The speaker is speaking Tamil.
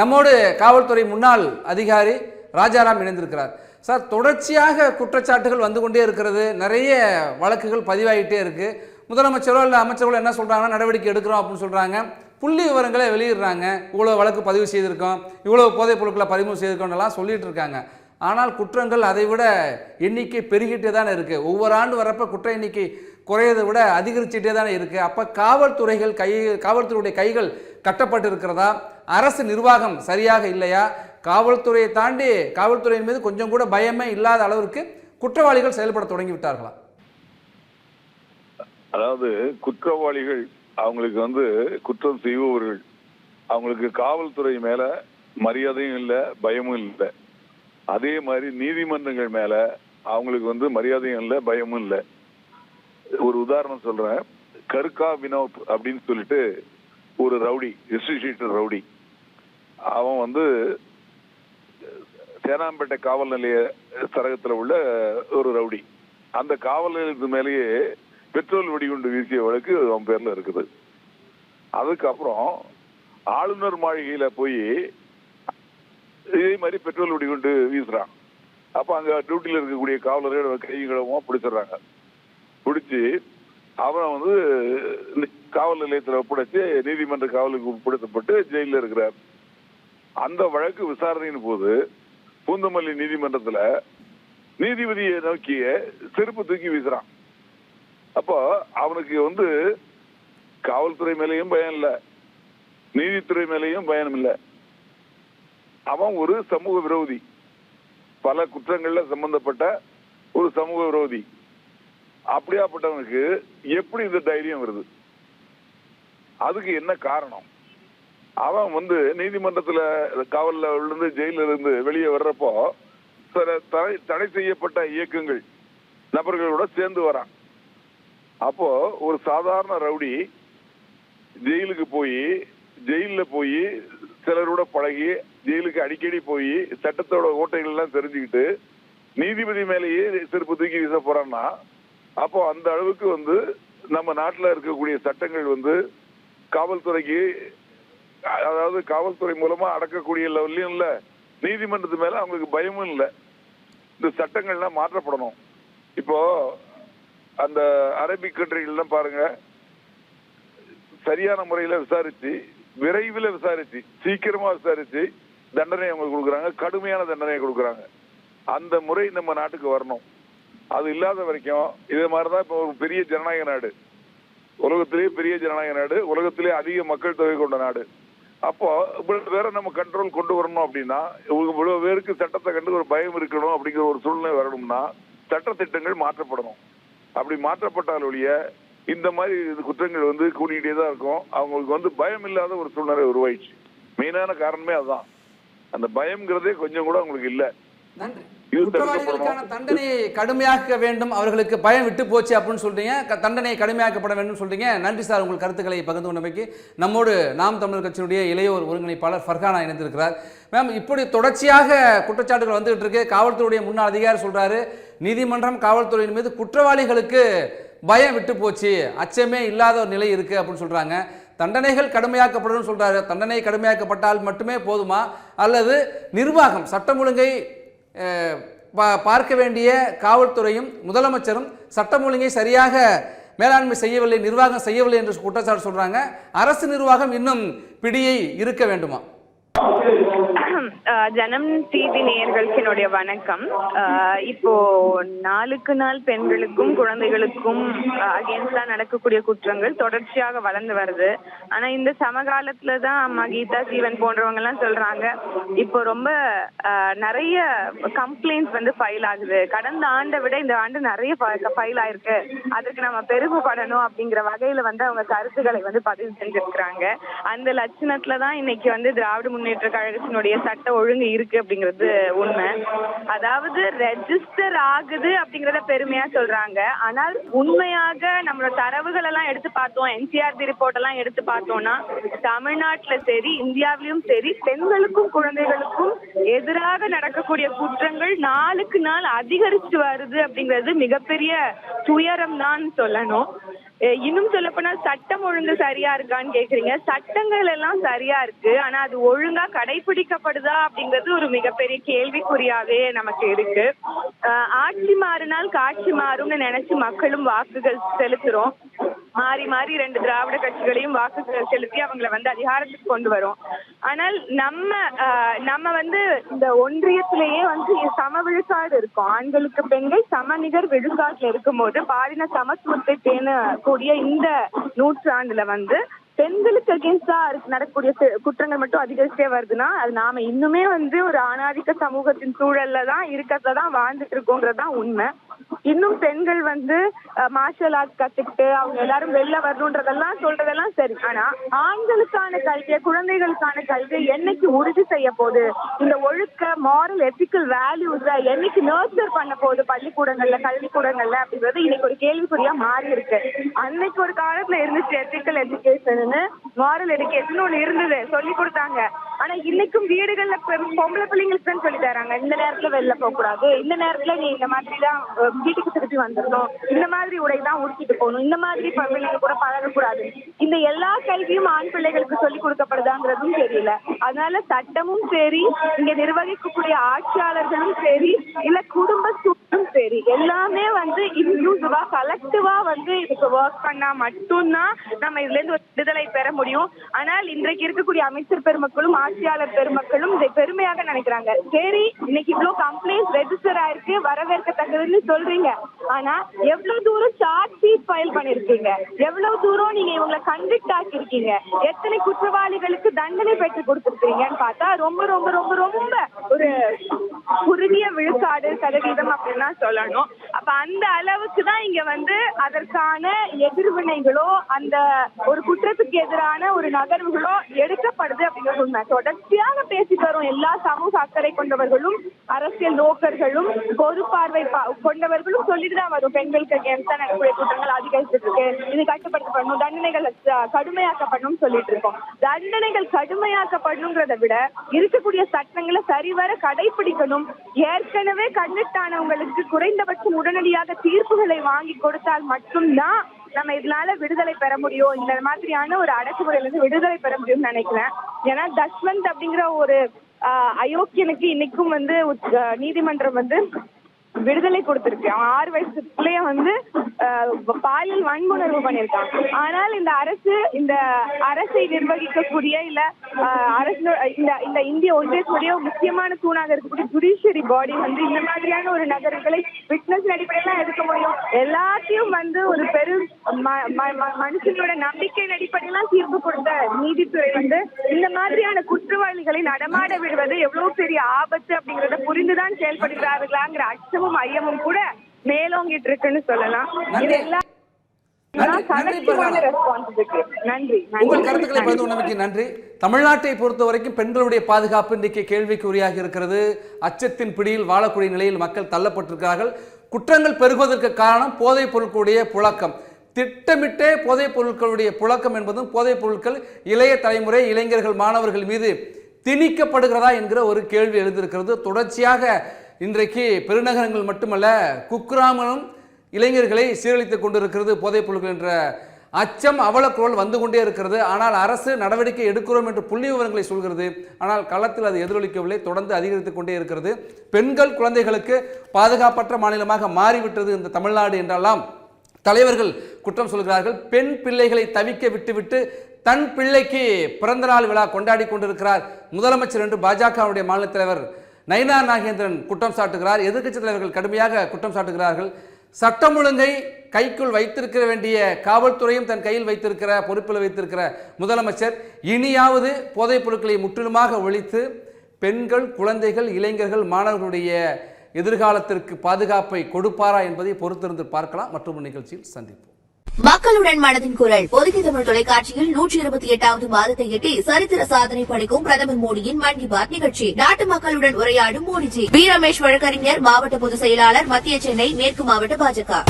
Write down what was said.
நம்மோடு காவல்துறை முன்னாள் அதிகாரி ராஜாராம் இணைந்திருக்கிறார். சார் தொடர்ச்சியாக குற்றச்சாட்டுகள் வந்து கொண்டே இருக்கிறது. நிறைய வழக்குகள் பதிவாகிட்டே இருக்கு. முதலமைச்சரோ இல்லை அமைச்சர்களோ என்ன சொல்கிறாங்கன்னா நடவடிக்கை எடுக்கிறோம் அப்படின்னு சொல்றாங்க. புள்ளி விவரங்களை வெளியிடுறாங்க. இவ்வளோ வழக்கு பதிவு செய்திருக்கோம். இவ்வளோ போதைப் பொருட்களை பதிவு செய்திருக்கோம்னு சொல்லிட்டு இருக்காங்க. ஆனால் குற்றங்கள் அதை விட எண்ணிக்கை பெருகிட்டே தானே இருக்குது ஒவ்வொரு ஆண்டு வரப்போ குற்ற எண்ணிக்கை குறையதை விட அதிகரிச்சுட்டே தானே இருக்குது அப்போ காவல்துறைகள் கை காவல்துறையுடைய கைகள் கட்டப்பட்டு இருக்கிறதா அரசு நிர்வாகம் சரியாக இல்லையா? காவல்துறையை தாண்டி காவல்துறையின் மீது கொஞ்சம் கூட பயமே இல்லாத அளவிற்கு குற்றவாளிகள் செயல்பட தொடங்கி விட்டார்களா அதாவது குற்றவாளிகள் அவங்களுக்கு வந்து குற்றம் செய்பவர்கள். அவங்களுக்கு காவல்துறை மேல மரியாதையும் இல்லை பயமும் இல்லை. அதே மாதிரி நீதிமன்றங்கள் மேல அவங்களுக்கு வந்து மரியாதையும் இல்லை பயமும் இல்லை. ஒரு உதாரணம் சொல்றேன். கருக்கா வினோத் அப்படின்னு சொல்லிட்டு ஒரு ரவுடி ரெஸ்டிஷேட்டர் ரவுடி. அவன் வந்து சேனாம்பேட்டை காவல் நிலைய சரகத்தில் உள்ள ஒரு ரவுடி. அந்த காவல் நிலையத்து மேலேயே பெட்ரோல் வெடிகுண்டு வீசிய வழக்கு அவன் பேரில் இருக்குது. அதுக்கப்புறம் ஆளுநர் மாளிகையில் போய் இதே மாதிரி பெட்ரோல் வெடிகுண்டு வீசுகிறான் அப்போ அங்கே டியூட்டியில் இருக்கக்கூடிய காவலர்கள் கைகளமா பிடிச்சிடுறாங்க பிடிச்சி அவன் வந்து காவல் நிலையத்தில் ஒப்படைச்சு நீதிமன்ற காவலுக்கு உட்படுத்தப்பட்டு ஜெயிலில் இருக்கிறார். அந்த வழக்கு விசாரணையின் போது பூந்தமல்லி நீதிமன்றத்துல நீதிபதியை நோக்கிய செருப்பு தூக்கி வீசுறான். அப்போ அவனுக்கு வந்து காவல்துறை மேலேயும் பயம் இல்லை. நீதித்துறை மேலேயும் பயனும் இல்லை. அவன் ஒரு சமூக விரோதி. பல குற்றங்கள்ல சம்பந்தப்பட்ட ஒரு சமூக விரோதி. அப்படியாப்பட்டவனுக்கு எப்படி இந்த தைரியம் வருது? அதுக்கு என்ன காரணம்? அவன் வந்து நீதிமன்றத்துல காவல்ல இருந்து ஜெயில இருந்து வெளியே வர்றப்போ சில தடை தடை செய்யப்பட்ட இயக்கங்கள் நபர்களோட சேர்ந்து வரான். அப்போ ஒரு சாதாரண ரவுடி ஜெயிலுக்கு போய் ஜெயில போய் சிலரோட பழகி ஜெயிலுக்கு அடிக்கடி போய் சட்டத்தோட ஓட்டைகள் எல்லாம் தெரிஞ்சுக்கிட்டு நீதிபதி மேலேயே செருப்பு தூக்கி வீச போறான்னா அப்போ அந்த அளவுக்கு வந்து நம்ம நாட்டில் இருக்கக்கூடிய சட்டங்கள் வந்து காவல்துறைக்கு அதாவது காவல்துறை மூலமா அடக்கக்கூடிய லெவல்லையும் இல்ல. நீதிமன்றத்து மேல அவங்களுக்கு பயமும் இல்ல. இந்த சட்டங்கள்லாம் மாற்றப்படணும். இப்போ அந்த அரபிக் கண்ட்ரிகள்லாம் பாருங்க. சரியான முறையில விசாரிச்சு விரைவில் விசாரிச்சு சீக்கிரமா விசாரிச்சு தண்டனை அவங்களுக்கு கொடுக்குறாங்க. கடுமையான தண்டனையை கொடுக்குறாங்க. அந்த முறை நம்ம நாட்டுக்கு வரணும். அது இல்லாத வரைக்கும் இதே மாதிரிதான் இப்போ ஒரு பெரிய ஜனநாயக நாடு. உலகத்திலேயே பெரிய ஜனநாயக நாடு. உலகத்திலேயே அதிக மக்கள் தொகை கொண்ட நாடு. அப்போ இவ்வளவு பேரை நம்ம கண்ட்ரோல் கொண்டு வரணும் அப்படின்னா இவங்க இவ்வளவு பேருக்கு சட்டத்தை கண்டு ஒரு பயம் இருக்கணும் அப்படிங்கிற ஒரு சூழ்நிலை வரணும்னா சட்டத்திட்டங்கள் மாற்றப்படணும். அப்படி மாற்றப்பட்டால் ஒழிய இந்த மாதிரி இது குற்றங்கள் வந்து கூடிக்கிட்டே தான் இருக்கும். அவங்களுக்கு வந்து பயம் இல்லாத ஒரு சூழ்நிலை உருவாயிடுச்சு. மெயினான காரணமே அதுதான் அந்த பயம்ங்கிறதே கொஞ்சம் கூட அவங்களுக்கு இல்லை. குற்றவாளிகளுக்கான. தண்டனையை கடுமையாக்க வேண்டும். அவர்களுக்கு பயம் விட்டு போச்சு அப்படின்னு சொல்றீங்க. தண்டனை கடுமையாக்கப்பட வேண்டும் சொல்றீங்க. நன்றி சார் உங்கள் கருத்துக்களை பகிர்ந்து கொண்டமைக்கு. நம்மோடு நாம் தமிழர் கட்சியினுடைய இளையோர் ஒருங்கிணைப்பாளர் ஃபர்கானா இணைந்திருக்கிறார். மேம் இப்படி தொடர்ச்சியாக குற்றச்சாட்டுகள் வந்துகிட்டு இருக்கு. காவல்துறையுடைய முன்னாள் அதிகாரி சொல்றாரு. நீதிமன்றம் காவல்துறையின் மீது குற்றவாளிகளுக்கு பயம் விட்டு போச்சு. அச்சமே இல்லாத ஒரு நிலை இருக்கு அப்படின்னு சொல்றாங்க. தண்டனைகள் கடுமையாக்கப்படும் சொல்றாரு. தண்டனை கடுமையாக்கப்பட்டால் மட்டுமே போதுமா? அல்லது நிர்வாகம் சட்டம் ஒழுங்கை பா- பார்க்க வேண்டிய காவல்துறையும் முதலமைச்சரும் சட்டம் ஒழுங்கை சரியாக மேலாண்மை செய்யவில்லை நிர்வாகம் செய்யவில்லை என்று குற்றச்சாட்டு சொல்றாங்க. அரசு நிர்வாகம் இன்னும் பிடியை இருக்க வேண்டுமா? ஜனம் டிவி நேயர்களுக்கு என்னுடைய வணக்கம் இப்போ நாளுக்கு நாள் பெண்களுக்கும் குழந்தைகளுக்கும் அகேன்ஸ்டா நடக்கக்கூடிய குற்றங்கள் தொடர்ச்சியாக வளர்ந்து வருது. ஆனா இந்த சமகாலத்துல தான் அம்மா கீதா ஜீவன் போன்றவங்க எல்லாம் சொல்றாங்க இப்போ ரொம்ப நிறைய கம்ப்ளைண்ட்ஸ் வந்து ஃபைல் ஆகுது. கடந்த ஆண்டை விட இந்த ஆண்டு நிறைய ஃபைல் ஆயிருக்கு. அதுக்கு நம்ம பெருமைப்படணும் அப்படிங்கிற வகையில வந்து அவங்க கருத்துக்களை வந்து பதிவு செஞ்சிருக்கிறாங்க. அந்த லட்சணத்துல தான் இன்னைக்கு வந்து திராவிட முன்னேற்ற கழகத்தினுடைய சட்ட ஒழுங்கு இருக்கு அப்படிங்கிறது உண்மை. அதாவது ரெஜிஸ்டர் ஆகுது அப்படிங்கறத பெருமையா சொல்றாங்க. ஆனால் உண்மையாக நம்மளோட தரவுகள் எல்லாம் எடுத்து பார்த்தோம் என்சிஆர்பி ரிப்போர்ட் எல்லாம் எடுத்து பார்த்தோம்னா தமிழ்நாட்டுல சரி இந்தியாவிலும் சரி பெண்களுக்கும் குழந்தைகளுக்கும் எதிராக நடக்கக்கூடிய குற்றங்கள் நாளுக்கு நாள் அதிகரிச்சு வருது அப்படிங்கிறது மிகப்பெரிய துயரம் தான் சொல்லணும். இன்னும் சொல்ல போனா சட்டம் ஒழுங்கு சரியா இருக்கான்னு கேக்குறீங்க. சட்டங்கள் எல்லாம் சரியா இருக்கு. ஆனா அது ஒழுங்கா கடைபிடிக்கப்படுதா அப்படிங்கிறது ஒரு மிகப்பெரிய கேள்விக்குறியாவே நமக்கு இருக்கு. ஆட்சி மாறினால் காட்சி மாறும்னு நினைச்சு மக்களும் வாக்குகள் செலுத்துறோம். மாறி மாறி ரெண்டு திராவிட கட்சிகளையும் வாக்கு செலுத்தி அவங்கள வந்து அதிகாரத்துக்கு கொண்டு வரும். ஆனால் நம்ம நம்ம வந்து இந்த ஒன்றியத்திலேயே வந்து சம விழுக்காடு இருக்கும். ஆண்களுக்கு பெண்கள் சமநிகர் விழுக்காட்டுல இருக்கும்போது பாலின சமத்துவத்தை பேணக்கூடிய இந்த நூற்றாண்டுல வந்து பெண்களுக்கு அகேன்ஸ்டா நடக்கக்கூடிய குற்றங்கள் மட்டும் அதிகரிச்சே வருதுன்னா அது நாம இன்னுமே வந்து ஒரு ஆணாதிக்க சமூகத்தின் சூழல்ல தான் இருக்கிறதுல தான் வாழ்ந்துட்டு இருக்கோங்கிறது தான் உண்மை. இன்னும் பெண்கள் வந்து மார்ஷல் ஆர்ட்ஸ் கத்துக்கிட்டு அவங்க எல்லாரும் வெளில வரணுன்றதெல்லாம் சொல்றதெல்லாம் சரி. ஆனா ஆண்களுக்கான கல்வியை குழந்தைகளுக்கான கல்வியை என்னைக்கு உறுதி செய்ய போகுது? இந்த ஒழுக்க மாரல் எத்திக்கல் வேல்யூஸ என்னைக்கு நர்ச்சர் பண்ண போகுது பள்ளிக்கூடங்கள்ல கல்விக்கூடங்கள்ல அப்படிங்கிறது இன்னைக்கு ஒரு கேள்விக்குறியா மாறி இருக்கு. அன்னைக்கு ஒரு காலத்துல இருந்துச்சு எத்திக்கல் எஜுகேஷன் மாரல் எஜுகேஷன் ஒண்ணு இருந்தது. சொல்லி கொடுத்தாங்க. ஆனா இன்னைக்கும் வீடுகள்ல பெரும் பொம்பளை பிள்ளைங்களுக்கு தான் சொல்லி தராங்க. இந்த நேரத்துல வெளில போக கூடாது இந்த நேரத்துல நீ இந்த மாதிரி தான் வீட்டுக்கு திருப்பி வந்துடணும். இந்த மாதிரி உடை தான் உடுத்திட்டு போகணும். இந்த மாதிரி பிள்ளைங்க கூட பழகக்கூடாது. இந்த எல்லா கல்வியும் ஆண் பிள்ளைகளுக்கு சொல்லி கொடுக்கப்படுதாங்கிறதும் தெரியல. அதனால சட்டமும் சரி இங்க நிர்வகிக்கக்கூடிய ஆட்சியாளர்களும் சரி இல்ல குடும்ப சூழ் சரி. எல்லாமே வந்து இன்க்ளூசிவா கலெக்டிவா வந்து இதுக்கு ஒர்க் பண்ணா மட்டும்தான் நம்ம இதுல இருந்து ஒரு விடுதலை பெற முடியும். ஆனால் இன்றைக்கு இருக்கக்கூடிய அமைச்சர் பெருமக்களும் ஆட்சியாளர் பெருமக்களும் இதை பெருமையாக நினைக்கிறாங்க. சரி இன்னைக்கு இவ்வளவு கம்ப்ளைண்ட் ரெஜிஸ்டர் ஆயிருக்கு வரவேற்கத்தக்கதுன்னு சொல்றீங்க. ஆனா எவ்வளவு தூரம் சார்ஜ் ஷீட் ஃபைல் பண்ணிருக்கீங்க? எவ்வளவு தூரம் நீங்க இவங்களை கன்விக்ட் ஆக்கியிருக்கீங்க? எத்தனை குற்றவாளிகளுக்கு தண்டனை பெற்று கொடுத்துருக்கீங்கன்னு பார்த்தா ரொம்ப ரொம்ப ரொம்ப ரொம்ப ஒரு குறுகிய விழுக்காடு சதவீதம் அப்படின்னா சொல்லணும். அப்ப அந்த அளவுக்கு தான் இங்க வந்து அதற்கான எதிர்வினைகளோ அந்த ஒரு குற்றத்துக்கு எதிரான ஒரு நகர்வுகளோ எடுக்கப்படுது அப்படிங்கிறது உண்மை. தொடர்ச்சியாக பேசிட்டு வரும் எல்லா சமூக அக்கறை கொண்டவர்களும் அரசியல் நோக்கர்களும் பொது பார்வை பா- கொண்டவர்களும் சொல்லிட்டு தான் வரும். பெண்களுக்கு எந்த நடக்கூடிய குற்றங்கள் அதிகரிச்சிட்டு இருக்கு இது கட்டுப்படுத்தப்படணும். தண்டனைகள் கடுமையாக்கப்படணும் சொல்லிட்டு இருக்கோம். தண்டனைகள் கடுமையாக்கப்படணுங்கிறத விட இருக்கக்கூடிய சட்டங்களை சரிவர கடைபிடிக்கணும் ஏற்கனவே கன்விக்ட் ஆனவங்களுக்கு குறைந்தபட்சம் உடனடியாக தீர்ப்புகளை வாங்கி கொடுத்தால் மட்டும்தான் நம்ம இதனால விடுதலை பெற முடியும். இந்த மாதிரியான ஒரு அடக்குமுறையில இருந்து விடுதலை பெற முடியும்னு நினைக்கிறேன். ஏன்னா தஷ்வந்த் அப்படிங்கிற ஒரு அயோக்கியனுக்கு இன்னைக்கும் வந்து நீதிமன்றம் வந்து விடுதலை கொடுத்திருக்கு. அவன் ஆறு வயசு பிள்ளைய வந்து பாலியல் வன்புணர்வு பண்ணியிருக்கான். ஆனால் இந்த அரசு இந்த அரசை நிர்வகிக்கக்கூடிய இல்ல அரசு இந்த இந்த இந்திய ஒன்றியக்கூடிய முக்கியமான தூணாக இருக்கக்கூடிய ஜுடிஷியரி பாடி வந்து இந்த மாதிரியான ஒரு நகரங்களை விட்னஸ் அடிப்படையில எடுக்க முடியும். எல்லாத்தையும் வந்து ஒரு பெரும் ம- ம- ம- நம்பிக்கையின் அடிப்படையெல்லாம் தீர்ப்பு கொடுத்த நீதித்துறை வந்து இந்த மாதிரியான குற்றவாளிகளை நடமாட விடுவது எவ்வளவு பெரிய ஆபத்து அப்படிங்கறத புரிந்துதான் செயல்படுகிறார்களாங்கிற அச்சமும் ஐயமும் கூட மேலோங்கிட்டு இருக்குன்னு சொல்லலாம். இது நன்றி. எல்லாம் நன்றி, நன்றி கலெக்டிவான பிரகாரம். ரெஸ்பான்சிபிலிட்டி நன்றி. உங்கள் கருத்துக்களை நன்றி. பகிர்ந்து கொண்டமைக்கு நன்றி. தமிழ்நாட்டை பொறுத்த வரைக்கும் பெண்களுடைய பாதுகாப்பு இன்றைக்கு கேள்விக்குறியாக இருக்கிறது. அச்சத்தின் பிடியில் வாழக்கூடிய நிலையில் மக்கள் தள்ளப்பட்டிருக்கிறார்கள். குற்றங்கள் பெருகுவதற்கு காரணம் போதைப் பொருட்களுடைய புழக்கம். திட்டமிட்டே போதைப் பொருட்களுடைய புழக்கம் என்பதும் போதைப் பொருட்கள் இளைய தலைமுறை இளைஞர்கள் மாணவர்கள் மீது திணிக்கப்படுகிறதா என்கிற ஒரு கேள்வி எழுந்திருக்கிறது. தொடர்ச்சியாக இன்றைக்கு பெருநகரங்கள் மட்டுமல்ல குக்கிராமனும் இளைஞர்களை சீரழித்துக் கொண்டிருக்கிறது போதைப் பொருட்கள் என்ற அச்சம் அவலக்குரல் வந்து கொண்டே இருக்கிறது. ஆனால் அரசு நடவடிக்கை எடுக்கிறோம் என்று புள்ளி விவரங்களை சொல்கிறது. ஆனால் களத்தில் அது எதிரொலிக்கவில்லை. தொடர்ந்து அதிகரித்துக் கொண்டே இருக்கிறது. பெண்கள் குழந்தைகளுக்கு பாதுகாப்பற்ற மாநிலமாக மாறிவிட்டது இந்த தமிழ்நாடு என்றெல்லாம் தலைவர்கள் குற்றம் சொல்கிறார்கள். பெண் பிள்ளைகளை தவிக்க விட்டுவிட்டு தன் பிள்ளைக்கு பிறந்தநாள் விழா கொண்டாடி கொண்டிருக்கிறார் முதலமைச்சர் என்று பாஜகவுடைய மாநில தலைவர் நயினா நாகேந்திரன் குற்றம் சாட்டுகிறார். எதிர்க்கட்சி தலைவர்கள் கடுமையாக குற்றம் சாட்டுகிறார்கள். சட்டம் ஒழுங்கை கைக்குள் வைத்திருக்க வேண்டிய காவல்துறையும் தன் கையில் வைத்திருக்கிற பொறுப்பில் வைத்திருக்கிற முதலமைச்சர் இனியாவது போதைப் பொருட்களை முற்றிலுமாக ஒழித்து பெண்கள் குழந்தைகள் இளைஞர்கள் மாணவர்களுடைய எதிர்காலத்திற்கு பாதுகாப்பை கொடுப்பாரா என்பதை பொறுத்திருந்து பார்க்கலாம். மற்றும் நிகழ்ச்சியில் சந்திப்போம். மக்களுடன் மனதின் குரல். பொதுகி தமிழ் தொலைக்காட்சியில் நூற்றி இருபத்தி எட்டாவது மாதத்தை எட்டி சரித்திர சாதனை படைக்கும் பிரதமர் மோடியின் மன் கி பாத் நிகழ்ச்சி. நாட்டு மக்களுடன் உரையாடும் மோடிஜி. வி ரமேஷ் வழக்கறிஞர் மாவட்ட பொதுச் செயலாளர் மத்திய சென்னை மேற்கு மாவட்ட பாஜக.